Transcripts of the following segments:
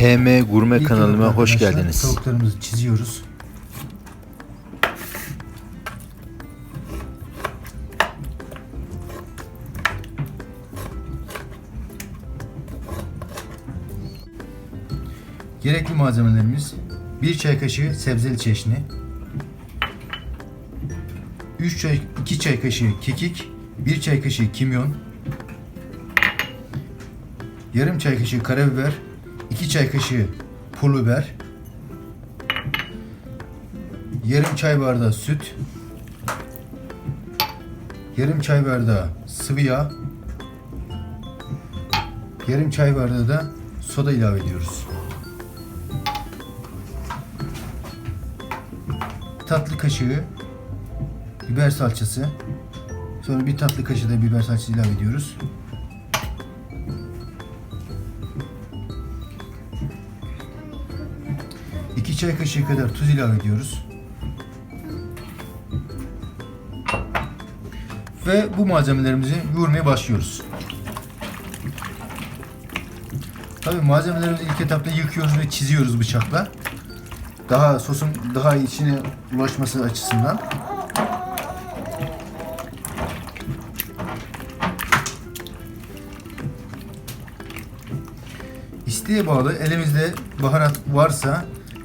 HM Gurme İlk kanalıma hoş geldiniz. Tavuklarımızı çiziyoruz. Gerekli malzemelerimiz 1 çay kaşığı sebzeli çeşni 3 çay 2 çay kaşığı kekik 1 çay kaşığı kimyon yarım çay kaşığı karabiber 2 çay kaşığı pul biber yarım çay bardağı süt yarım çay bardağı sıvı yağ yarım çay bardağı da soda ilave ediyoruz. tatlı kaşığı biber salçası. Sonra bir tatlı kaşığı da biber salçası ilave ediyoruz. İki çay kaşığı kadar tuz ilave ediyoruz. Ve bu malzemelerimizi yoğurmaya başlıyoruz. Tabii malzemelerimizi ilk etapta yıkıyoruz ve çiziyoruz bıçakla daha sosun daha içine ulaşması açısından. İsteğe bağlı elimizde baharat varsa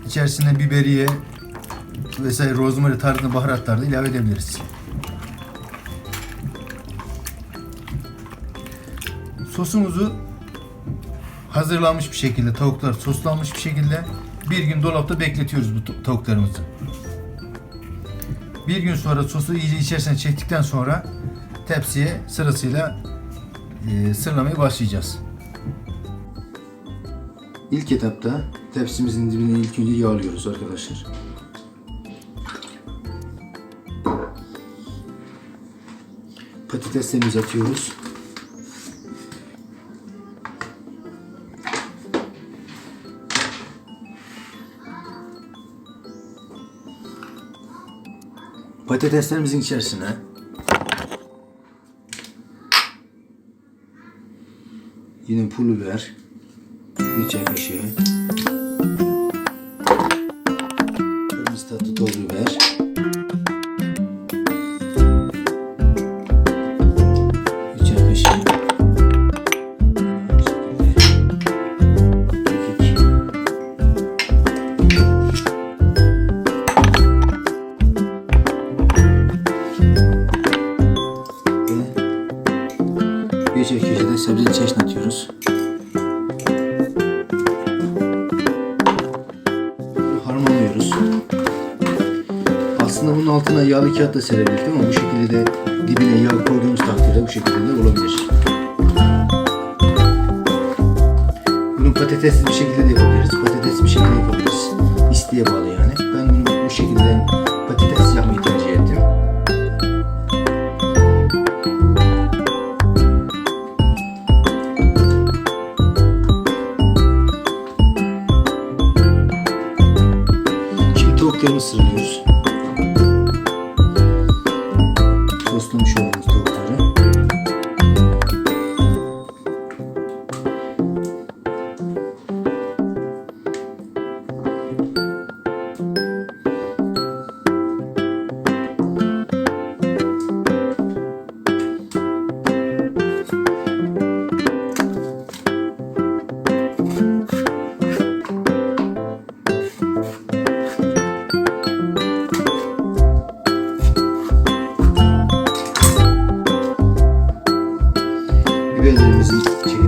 içerisine biberiye vesaire rozmari tarzında baharatlar da ilave edebiliriz. Sosumuzu hazırlanmış bir şekilde tavuklar soslanmış bir şekilde bir gün dolapta bekletiyoruz bu ta- tavuklarımızı. Bir gün sonra sosu iyice içerisine çektikten sonra tepsiye sırasıyla e, sırlamaya başlayacağız. İlk etapta tepsimizin dibine ilk önce yağlıyoruz arkadaşlar. Patateslerimizi atıyoruz. Patateslerimizin içerisine yine pul biber bir çay kaşığı tatlı toz kekik ve bir da sebzeli çeşni atıyoruz. Altına yağlı kağıt da serebilirdik ama bu şekilde de dibine yağ koyduğumuz takdirde bu şekilde de olabilir. Bunu patatesli bir şekilde de yapabiliriz. Patates bir şekilde yapabiliriz. İsteğe bağlı yani. Ben bunu bu şekilde patates yapmayı tercih ettim. Şimdi tavuklarımızı sıralıyoruz. haberlerimizi çekelim.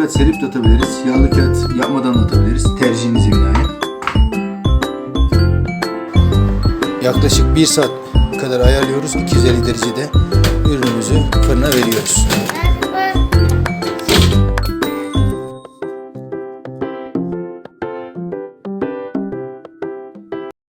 Kağıt serip de atabiliriz. Yağlı kağıt yapmadan da atabiliriz. Tercihinize binaen. Yaklaşık 1 saat kadar ayarlıyoruz. 250 derecede ürünümüzü fırına veriyoruz.